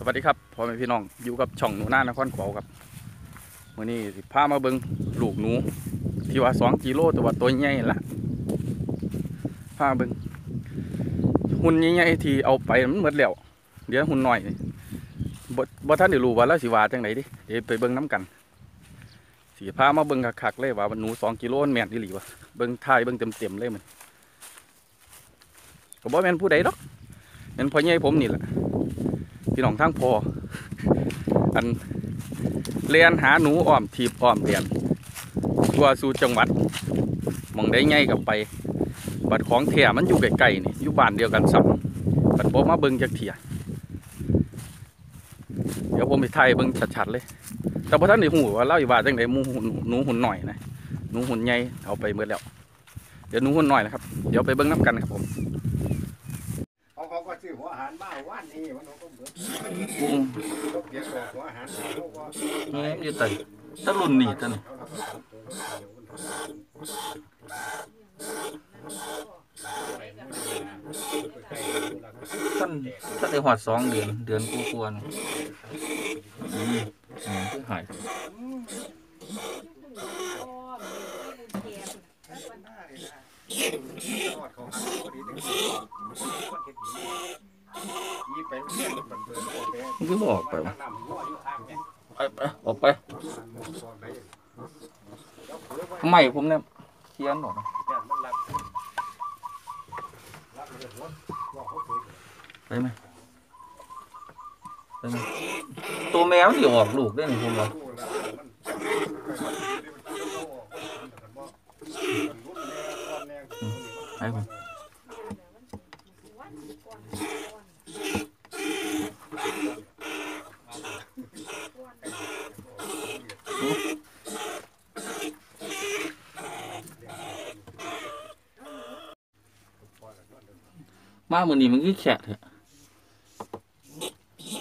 สวัสดีครับพ่อแม่พี่น้องอยู่กับช่องหนูหน้านครขวาวครับวันนี้สิพามาเบิงลูกหนู ที่ว่าสองกิโลแต่ว่าตัวใหญ่ละพาเบิงหุ่นใหญ่ๆที่เอาไปมันหมดแล้วเดี๋ยวหุ่นหน่อยบ่บ่ท่านได้รู้ว่าแล้วสิว่าจังไหนดิเดี๋ยวไปเบิงน้กันสิพามาเบิงคักๆเลยว่าหนูสองกิโลแม่นอีหลีวะเบิงทายเบิงเต็มๆเลยมันก็บ่แม่นผู้ใดดอกเป็นพ่อใหญ่ผมนี่แหละ พี่น้องทั้งพออันเรียนหาหนูอ้อมทีบอ้อมเรียนทั่วสู่จังหวัดมองได้ไงกับไป บัดของแท้มันอยู่ใกลๆนี่อยู่บ้านเดียวกันซ้ำบัดผมมาเบิ่งจักเถี่ยเดี๋ยวผมไปถ่ายเบิ่งชัดๆเลย แต่พอท่านได้หูว่าเล่าอีว่าจังไดหมูหุ่นหนูหุ่นหน่อยนะหนูหุ่นใหญ่เอาไปเมื่อแล้ว เดี๋ยวหนูหุ่นหน่อยนะครับ เดี๋ยวไปเบิ่งน้ำกันครับผม เขาเขาก็ซื้อ หัวอาหารมาว่านนี้มันเขาก็เบิดอืมเขาเปลี่ยนดอกหัวหารเขาก็นี่อยู่ไตตะลุนนี่ตะนี่เขารับสามตัวเดี๋ยวมันทำท่านท่านได้หอดสองเดือน เดือนกูควรอืมอืมคือหายทอดเขาหันพอดีถึงยี่ไปเรียนมันเบิดโอเค มันคื ออกไปวะน้ำหัวอยู่ข้างเนี่ยไปไปออกไปทำไมผมเนี่ยเขียนหน่อยแก่มันรับรับเรื่อไปไหมไปไหมตัวแมวที่ออกลูกได้หนึ่งคนว่ารู้แล้วมัน ไปผม มามือนี้มันคือแขะเถอะ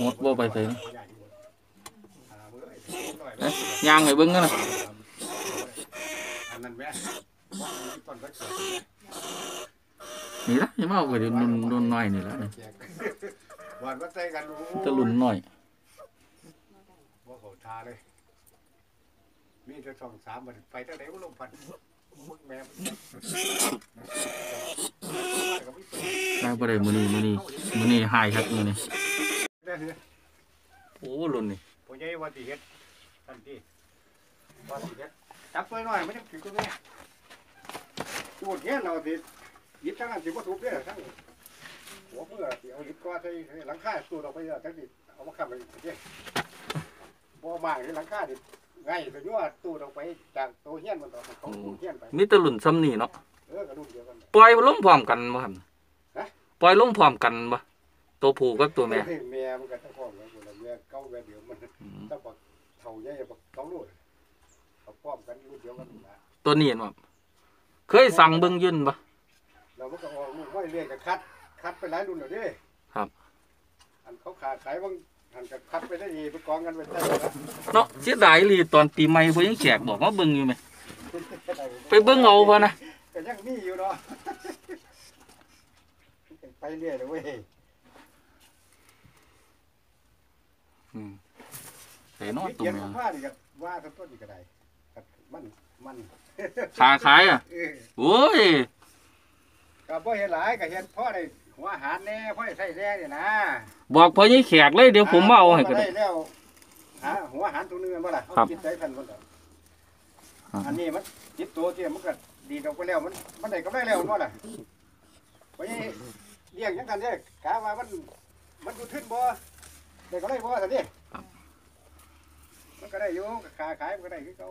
หมดบ่ไปใส่นะเอ๊ะยางให้เบิ้งกันนะอันนั้นแม่ต้นก็เกิดนี่ละอยังมาเอาไปเดี๋ยวนุ่นนุ่นน้อยนี่ละนี่แจกวันก็ใส่กันตะลุนน้อยว่าเขาทาเลย มีจะสองสามมันไปตั้งไหนว่าลงพัน มึกแม่ได้บ่ได้มือนี้มือนี้มือนี้หายครับมือนี้ได้เหรอโอ้ลุนนี่ผมยังวันที่เฮ็ดทันทีวันที่เฮ็ดจับตัวหน่อยไม่ต้องถือตัวนี้จูดเงี้ยเราสิยึดทั้งนั้นสิว่าถูกเนี่ยทั้งหัวเมื่อสิเอายึดก้อนใส่หลังคาสูดออกไปเยอะทั้งดิเอามาขับไปเนี่ย บ่มากที่หลังคาดิง่ายแต่ยั่วตูดออกไปจากตัวเฮี้ยนมันต่อเขาเฮี้ยนไปมีแตะลุนซ้ำนี่เนาะเออกระดุมเดียวกัน ปล่อยลงพร้อมกันบ่ครับฮะ ปล่อยลงพร้อมกันบ่ตัวผู้กับตัวแม่แม่มันก็ต้องพ้องกันอยู่แล้วแม่เก้าแม่เดียวมันอืมต้องบอกเท่าใหญ่บอกต้องรู้เขาป้อมกันรุ่นเดียวกันนะตัวนี้เห็นบ่เคยสั่งเบิ่งยืนบ่เรามันก็ออกลูกไว้เรียกกับคัด คัดไปหลายรุ่นแล้วเด้ครับ อันเขาขาดสายบาง หันกับคัดไปได้ดีไปกองกันไปได้แล้วเนาะเสียดายอีหลีตอนปีใหม่เพิ่นยังแจกบอกมาเบิ่งอยู่ไหมไปเบิ่งเอาพอนะก็ยังมีอยู่เนาะไปเรื่อยเลยเว้ยอืมไอ้เนาะตัวเขียนแม่คำว่านี่ก็ว่าทั้งต้นนี่ก็ได้ก็มันมันขาขายอะ เออโอ้ย ก็บ่เห็นหลายก็เห็นพ่อได้ หัวอาหารแน่พ่อได้ใส่แน่เนี่ยนะบอกพอยี่แขกเลยเดี๋ยวผมมาเอาให้ก็ได้ได้แล้วหาหัวอาหารตัวนึงบ่ล่ะเอาครับคิดใส่พันมันก็อ่าอันนี้มันจิตตัวที่มันก็ดีดออกไปแล้วมันมันได้กำไรแล้วบ่ล่ะไปเลี้ยงจังกันเด้กะว่ามันมันอยู่ทึนบ่ได้กำไรบ่ซั่นดิมันก็ได้อยู่ขาขายมันก็ได้คือเก่า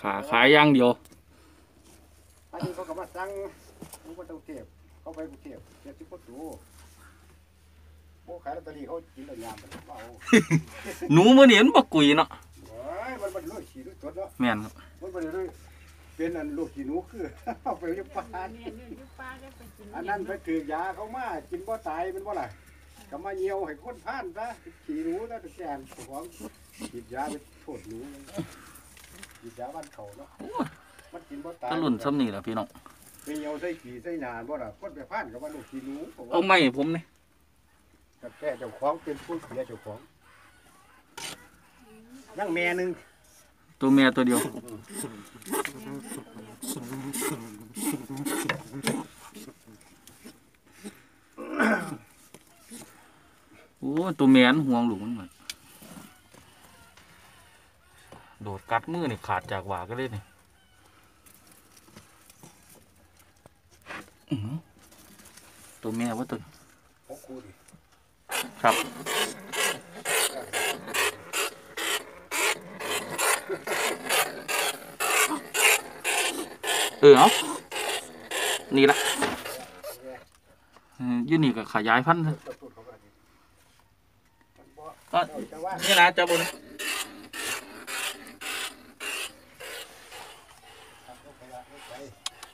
ขาขายอย่างเดียวอันนี้เขาก็มาสั่งมันก็ต้องเทียบ เขาไปกรุงเทพเจ็ดสิบกว่าตัวโอ้ขายลอตเตอรี่เขากินแล้วยามมันเอาหนูมื้อนี้มันบ่กุยเนาะโอ้ยมันมันเลยขี่ด้วยตัวเนาะแม่นครับมันบ่ได้เลยเป็นอันลูกขี้หนูคือ เอาไปอยู่ป่านอันนั้นไปถือยาเขามากินบ่ตายเป็นบ่ล่ะก็มาเหี่ยวให้คนพานซะขี้หนูซะแต่แกนเจ้าของกินยาไปโทษหนูกินยาบ้านเขาเนาะมันกินบ่ตายตะลุ่นซ้ำนี่ล่ะพี่น้อง ไปเหี่ยวใส่ขี้ใส่หนานบ่ล่ะคนไปพานก็ว่าลูกขี้หนูเอาไม้ให้ผมนี่กับแก่เจ้าของเป็นผู้เสียเจ้าของยังแม่หนึงตัวแม่ตัวเดียว โอ้ตัวแม่นห่วงลูกมันหมดโดดกัดมือนี่ขาดจากหว่าก็เลยนี่อื้อหือ ตัวแม่ว่าตัวหกคู่ดิครับ เออเอานี่ละเอออยูนี่ก็ขยายพันธุ์ซะเจ้าตูดเขาก็ดิมันบ่ก็เจ้าจะว่านี่นะจะบนเอาไปละเอาไป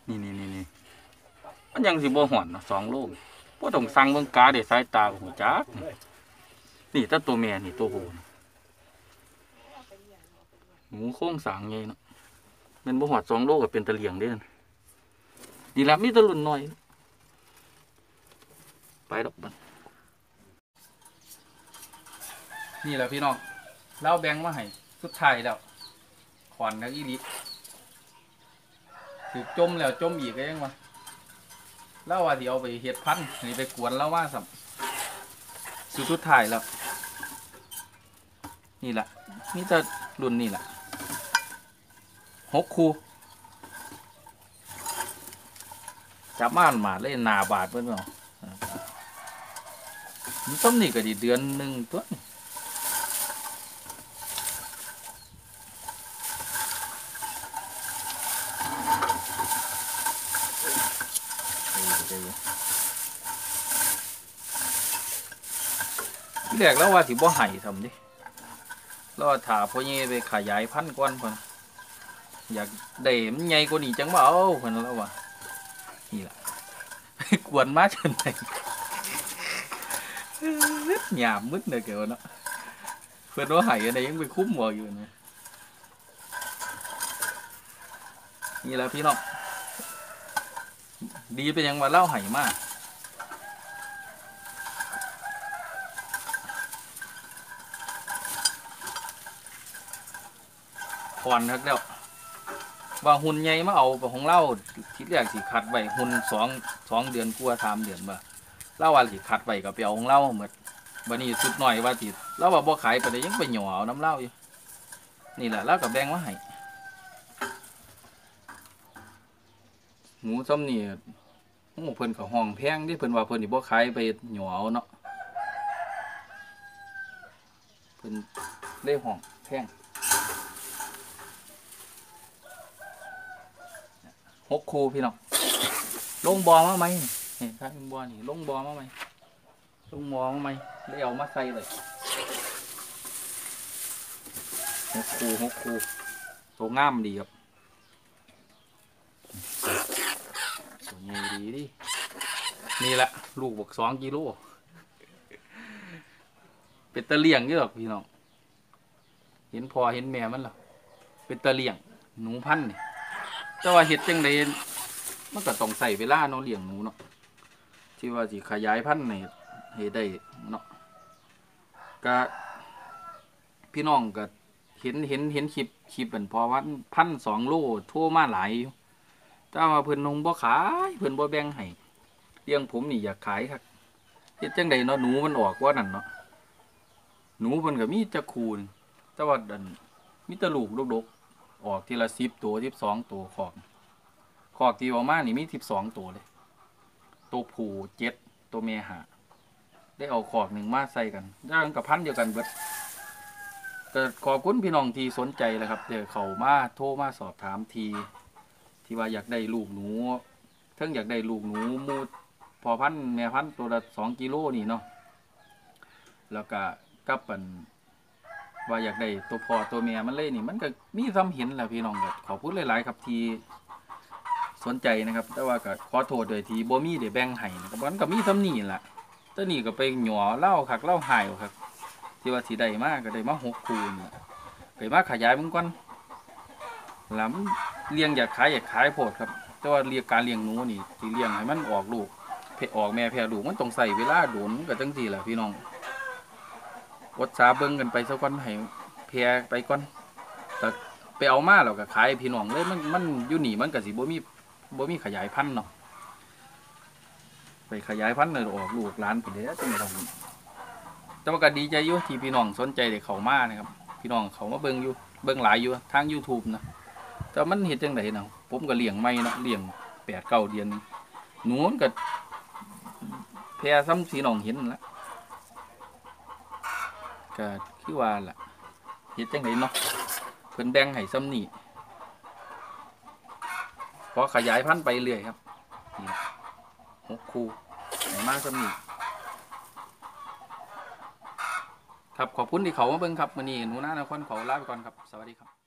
นี่นี่นี่นี่ มันยังสิบ่หอนเนาะสองโลกบ่ต้องสั่งเบิ่งกาเด้สายตาหูจักนี่ถ้าตัวแม่นี่ตัวผู้นี่หมูโค้งสางใหญ่เนาะแมันบ่หอดสองโลก็เป็นตะเหลียงเด้นั่นนี่ละมีตะลุ่นน้อย ไปดอกบันนี่แหละพี่น้องเล่าแบงค์มาให้สุดท้ายแล้วขอนนักอีหลิถือจมแล้วจมอีกก็ยังวะ เล่าว่าสิเอาไปเฮ็ดพันธุ์นี่ไปกวนแล้วว่าสัมสุดสุดท้ายแล้ว นี่แหละนี่จะรุ่นนี่แหละหกคูจับม่านมาเลยหนาบาทเพื่อนเนาะมันต้มนี่ก็ดีเดือนหนึ่งตัวนี่เดี๋ยวๆ ที่แรกแล้วว่าสิบ่ไห้ทำดิแล้วถาพ่อเย่ไปขยายพันก้อนพ่นอยากได้มันใหญ่กว่านี้จังว่เอาพ่นแล้วว่านี่แหละกวนมาจนไหนหยามมึดเลยเกี่ยวเนาะเพื่อนว่าไห้อะไรยังไปคุ้มหัวอยู่นะนี่แหละพี่น้องดีเป็นยังว่าเล่าไห้มาก ก่อนครับแล้วว่าหุ่นใหญ่มาเอาของเราทีแรกสิคัดไว้หุ่นสองสองเดือนกลัวสามเดือนบ่เล่าว่าสิคัดไว้กับไปเอาของเราเหมดบันนี้สุดหน่อยว่าติเล่าว่าบ่ขายไปเลยยังไปหย่อเอาน้ำเล่าอยู่นี่แหละเล่ากับแบงมาให้หมูซ้ำนี่โอ้เพิ่นกับห้องแพงที่เพิ่นว่าเพิ่นนี่บ่ขายไปหย่อเอาเนาะเพิ่นได้ห้องแพง หกคูพี่น้องลงบอมาไหมนี่ถ้าเป็นบอนี่ลงบอมาไหมลงบอมาไหมเลยเอามาใส่เลยหกคูหกคูตัวงามดีครับตัวใหญ่ดีดินี่แหละลูกบวกสองกิโลเป็นตะเลียงเยอะพี่น้องเห็นพอเห็นแม่มันหรอเป็นตะเลียงหนูพันเนี่ย แต่ว่าเห็ดจังไดมันก็ต้องใส่เวลาเนาะเลี้ยงหนูเนาะที่ว่าสิขยายพันธุ์ให้ให้ได้เนาะก็พี่น้องก็เห็นเห็นเห็นคลิปคลิปเป็นพอวันพันสองโลทั่วมาหลายอยู่แต่ว่าเพิ่นนงบ่ขายเพิ่นบ่แบ่งให้เลี้ยงผมนี่อยากขายครับเฮ็ดจังไดเนาะหนูมันออกว่านั่นเนาะหนูเพิ่นก็มีจักคูนงแต่ว่าดันมีต่ลูกดกๆ ออกทีละสิบตัวสิบสองตัวขอกขอกที่ออกมานี่มีสิบสองตัวเลย ตัวผูเจ็ดตัวเมียหาได้เอาขอกหนึ่งมาใส่กันย่างกับพันเดียวกันเบิดก็ขอบคุณพี่น้องที่สนใจเลยครับเดี๋ยวเขามาโทรมาสอบถามทีที่ว่าอยากได้ลูกหนูเทั้งอยากได้ลูกหนูมูพอพันแม่พันตัวละสองกิโลนี่เนาะแล้วก็กับปัน ว่าอยากได้ตัวพ่อตัวเมียมันเลยนี่มันก็มีซ้ำเห็นแหละพี่น้องก็ขอบคุณหลาย ๆ ครับทีสนใจนะครับ แต่ว่าก็ขอโทษโดยทีบ่มีได้แบ่งให้นะครับมันก็มีซ้ำนี่แหละแต่นี่ก็ไปหยัวเล่าคักเล่าหายครับที่ว่าสิได้มากก็ได้มาหกคูณไปมาขยายมันก่อนแล้วมันเลี้ยงอยากขายอยากขายโพดครับ แต่ว่าเลี้ยงการเลี้ยงหนูนี่ที่เลี้ยงให้มันออกลูกเพออกแม่แพรลูกมันต้องใส่เวลาโดนมันก็จังซี่ล่ะพี่น้อง อดสาเบิ่งกันไปซะก่อนให้แพร่ไปก่อนแต่ไปเอามาแล้วก็ขายพี่น้องเลยมันมันอยู่หนีมันก็สิบ่มีบ่มีขยายพันธุ์เนาะไปขยายพันธุ์เลยออกลูกหลานไปเด้อจังได๋แต่ว่าก็ดีใจอยู่ที่พี่น้องสนใจได้เขามานะครับ พี่น้องเขามาเบิ่งอยู่เบิ่งหลายอยู่ทาง YouTube นะแต่มันเฮ็ดจังไดเนาะผมก็เลี้ยงไม่เนาะเลี้ยง8 9เก่าเดือนหนูมันก็แพร่ซ้ำสีน้องเห็นนั่นละ ก็คือว่าล่ะเฮ็ดจังไดเนาะเพิ่นแบ่งให้ซ้ำนี่พอขยายพันธุ์ไปเรื่อยครับนี่หกคู่ให้มาซ้ำนี่ครับขอบคุณที่เขามาเบิ่งครับมื้อนี้หนูนานครเขาลาไปก่อนครับ สวัสดีครับ